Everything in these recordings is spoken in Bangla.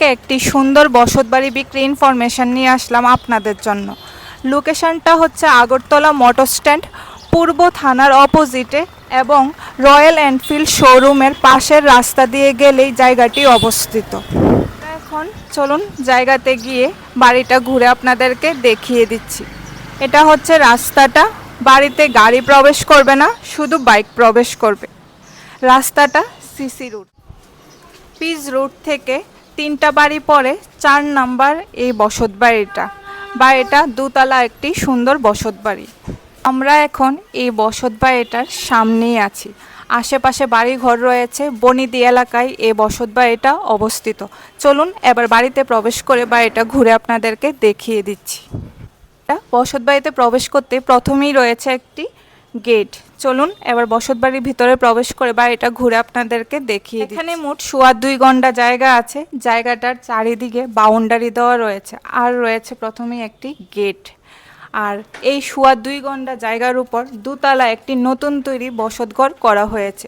থেকে একটি সুন্দর বসতবাড়ি বিক্রি ইনফরমেশন নিয়ে আসলাম আপনাদের জন্য। লোকেশনটা হচ্ছে আগরতলা মোটর স্ট্যান্ড পূর্ব থানার অপোজিটে এবং রয়্যাল এনফিল্ড শোরুমের পাশের রাস্তা দিয়ে গেলেই জায়গাটি অবস্থিত। এখন চলুন জায়গাতে গিয়ে বাড়িটা ঘুরে আপনাদেরকে দেখিয়ে দিচ্ছি। এটা হচ্ছে রাস্তাটা, বাড়িতে গাড়ি প্রবেশ করবে না, শুধু বাইক প্রবেশ করবে। রাস্তাটা সিসি রুট পিচ রুট থেকে তিনটা বাড়ি পরে চার নাম্বার এই বসত বাড়িটা। বাড়িটা দুতলা একটি সুন্দর বসত বাড়ি। আমরা এখন এই বসত বাড়িটার সামনেই আছি। আশেপাশে বাড়ি ঘর রয়েছে, বনিদি এলাকায় এই বসত বাড়িটা অবস্থিত। চলুন এবার বাড়িতে প্রবেশ করে বাড়িটা ঘুরে আপনাদেরকে দেখিয়ে দিচ্ছি। বসত বাড়িতে প্রবেশ করতে প্রথমেই রয়েছে একটি গেট চলুন এবার বসত বাড়ির ভিতরে প্রবেশ করে বাড়িটা ঘুরে আপনাদেরকে দেখিয়ে। এখানে মোট সোয়া দুই ঘণ্টা জায়গা আছে। জায়গাটার চারিদিকে বাউন্ডারি দেওয়া রয়েছে। আর রয়েছে প্রথমেই একটি গেট আর এই সোয়া দুই ঘণ্টা জায়গার উপর দুতলা একটি নতুন তৈরি বসতঘর করা হয়েছে।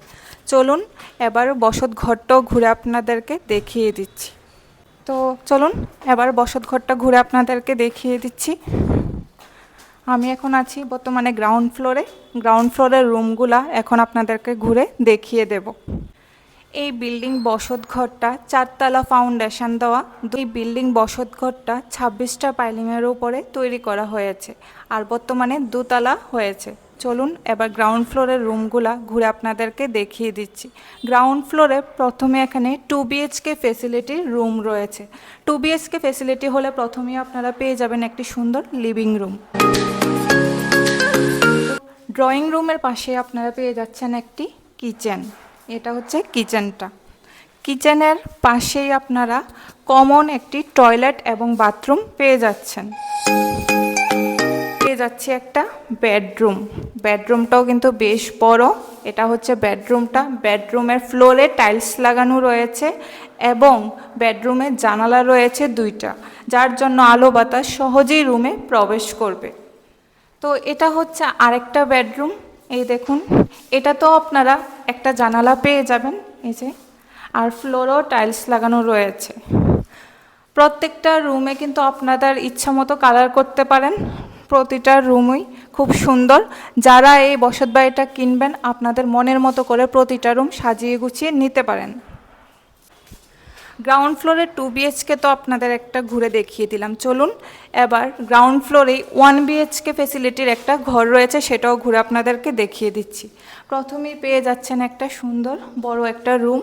চলুন এবার বসত ঘরটাও ঘুরে আপনাদেরকে দেখিয়ে দিচ্ছি। তো চলুন এবার বসত ঘরটা ঘুরে আপনাদেরকে দেখিয়ে দিচ্ছি। আমি এখন আছি বর্তমানে গ্রাউন্ড ফ্লোরে গ্রাউন্ড ফ্লোরের রুমগুলা এখন আপনাদেরকে ঘুরে দেখিয়ে দেব। এই বিল্ডিং বসত ঘরটা, চারতলা ফাউন্ডেশন দেওয়া। দুই বিল্ডিং বসত ঘরটা ছাব্বিশটা পাইলিংয়ের উপরে তৈরি করা হয়েছে আর বর্তমানে দুতলা হয়েছে। চলুন এবার গ্রাউন্ড ফ্লোরের রুমগুলা ঘুরে আপনাদেরকে দেখিয়ে দিচ্ছি। গ্রাউন্ড ফ্লোরে প্রথমে এখানে টু বিএইচকে ফেসিলিটি রুম রয়েছে। টু বিএইচকে ফেসিলিটি হলে প্রথমেই আপনারা পেয়ে যাবেন একটি সুন্দর লিভিং রুম ড্রয়িং রুমের পাশে আপনারা পেয়ে যাচ্ছেন একটি কিচেন। এটা হচ্ছে কিচেনটা। কিচেনের পাশেই আপনারা কমন একটি টয়লেট এবং বাথরুম পেয়ে যাচ্ছেন। পেয়ে যাচ্ছে একটা বেডরুম। বেডরুমটাও কিন্তু বেশ বড়। এটা হচ্ছে বেডরুমটা। বেডরুমের ফ্লোরে টাইলস লাগানো রয়েছে এবং বেডরুমের জানালা রয়েছে দুইটা, যার জন্য আলো বাতাস সহজেই রুমে প্রবেশ করবে। তো এটা হচ্ছে আরেকটা বেডরুম, এই দেখুন। এটা তো আপনারা একটা জানালা পেয়ে যাবেন, এই যে। আর ফ্লোরও টাইলস লাগানো রয়েছে। প্রত্যেকটা রুমে কিন্তু আপনাদের ইচ্ছা মতো কালার করতে পারেন। প্রতিটা রুমই খুব সুন্দর। যারা এই বসত বাড়িটা কিনবেন, আপনাদের মনের মতো করে প্রতিটা রুম সাজিয়ে গুছিয়ে নিতে পারেন। গ্রাউন্ড ফ্লোরে টু বিএইচকে তো আপনাদের একটা ঘুরে দেখিয়ে দিলাম। চলুন, এবার গ্রাউন্ড ফ্লোরেই ওয়ান বিএইচকে ফেসিলিটির একটা ঘর রয়েছে, সেটাও ঘুরে আপনাদেরকে দেখিয়ে দিচ্ছি। প্রথমেই পেয়ে যাচ্ছেন একটা সুন্দর বড় একটা রুম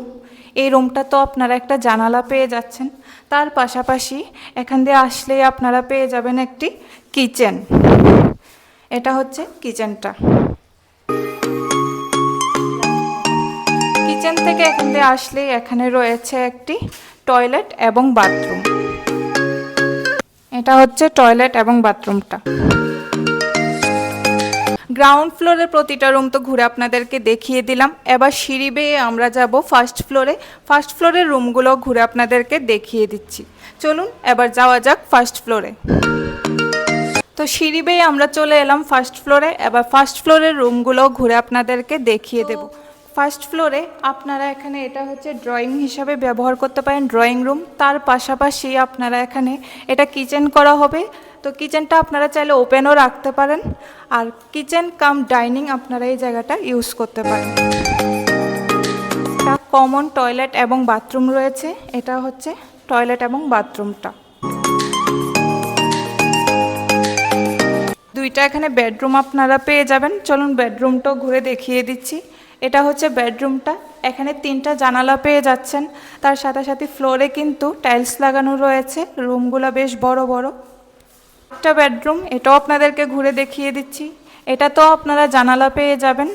এই রুমটা তো আপনারা একটা জানালা পেয়ে যাচ্ছেন। তার পাশাপাশি এখান দিয়ে আসলেই আপনারা পেয়ে যাবেন একটি কিচেন এটা হচ্ছে কিচেনটা কিচেন থেকে এখান দিয়ে আসলেই এখানে রয়েছে একটি টয়লেট এবং বাথরুম। এটা হচ্ছে টয়লেট এবং বাথরুমটা। গ্রাউন্ড ফ্লোরের প্রতিটা রুম তো ঘুরে আপনাদেরকে দেখিয়ে দিলাম। এবার সিঁড়ি বেয়ে আমরা যাব ফার্স্ট ফ্লোরে। ফার্স্ট ফ্লোরের রুমগুলো ঘুরে আপনাদেরকে দেখিয়ে দিচ্ছি। চলুন, এবার যাওয়া যাক ফার্স্ট ফ্লোরে। তো সিঁড়ি বেয়ে আমরা চলে এলাম ফার্স্ট ফ্লোরে। এবার ফার্স্ট ফ্লোরের রুমগুলো ঘুরে আপনাদেরকে দেখিয়ে দেব। ফার্স্ট ফ্লোরে আপনারা এখানে এটা হচ্ছে ড্রয়িং হিসাবে ব্যবহার করতে পারেন, ড্রয়িং রুম। তার পাশাপাশি আপনারা এখানে এটা কিচেন করা হবে। তো কিচেনটা আপনারা চাইলে ওপেনও রাখতে পারেন। আর কিচেন কাম ডাইনিং আপনারা এই জায়গাটা ইউজ করতে পারেন। কমন টয়লেট এবং বাথরুম রয়েছে। এটা হচ্ছে টয়লেট এবং বাথরুমটা। দুইটা এখানে বেডরুম আপনারা পেয়ে যাবেন। চলুন বেডরুমটাও ঘুরে দেখিয়ে দিচ্ছি। এটা হচ্ছে বেডরুমটা। এখানে তিনটা জানালা পেয়ে যাচ্ছেন। তার সাথে সাথে ফ্লোরে কিন্তু টাইলস লাগানো রয়েছে। রুমগুলো বেশ বড় বড়। একটা বেডরুম, এটাও আপনাদেরকে ঘুরে দেখিয়ে দিচ্ছি। এটা তো আপনারা জানালা পেয়ে যাবেন।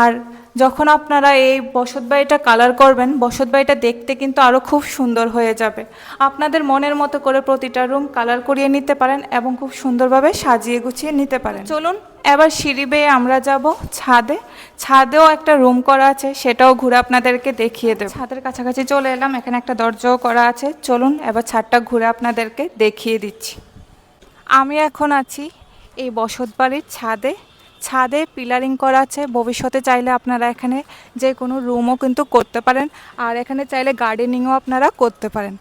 আর যখন আপনারা এই বসত বাড়িটা কালার করবেন, বসত বাড়িটা দেখতে কিন্তু আরও খুব সুন্দর হয়ে যাবে। আপনাদের মনের মতো করে প্রতিটা রুম কালার করিয়ে নিতে পারেন এবং খুব সুন্দরভাবে সাজিয়ে গুছিয়ে নিতে পারেন। চলুন এবার সিঁড়ি বেয়ে আমরা যাব ছাদে। ছাদেও একটা রুম করা আছে, সেটাও ঘুরে আপনাদেরকে দেখিয়ে দেব। ছাদের কাছাকাছি চলে এলাম, এখানে একটা দরজাও করা আছে। চলুন, এবার ছাদটা ঘুরে আপনাদেরকে দেখিয়ে দিচ্ছি। আমি এখন আছি এই বসত বাড়ির ছাদে। ছাদে পিলারিং করা আছে। ভবিষ্যতে চাইলে আপনারা এখানে যে কোনো রুমও কিন্তু করতে পারেন। আর এখানে চাইলে গার্ডেনিংও আপনারা করতে পারেন।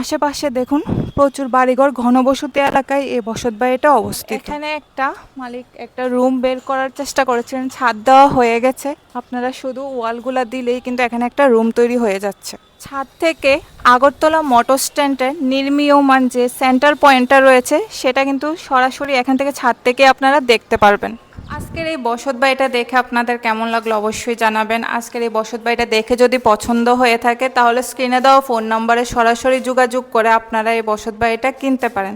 আশেপাশে দেখুন, প্রচুর বাড়িঘর, ঘনবসতি এলাকায় এই বসত বাড়িটা অবস্থিত। এখানে একটা মালিক একটা রুম বের করার চেষ্টা করেছিলেন। ছাদ দেওয়া হয়ে গেছে। আপনারা শুধু ওয়ালগুলা দিলেই কিন্তু এখানে একটা রুম তৈরি হয়ে যাচ্ছে। ছাদ থেকে আগরতলা মোটর স্ট্যান্ডের নির্মীয়মান যে সেন্টার পয়েন্টটা রয়েছে, সেটা কিন্তু সরাসরি এখান থেকে ছাদ থেকে আপনারা দেখতে পারবেন। আজকের এই বসত বাড়িটা দেখে আপনাদের কেমন লাগল অবশ্যই জানাবেন। আজকের এই বসত বাড়িটা দেখে যদি পছন্দ হয়ে থাকে, তাহলে স্ক্রিনে দেওয়া ফোন নম্বরে সরাসরি যোগাযোগ করে আপনারা এই বসত বাড়িটা কিনতে পারেন।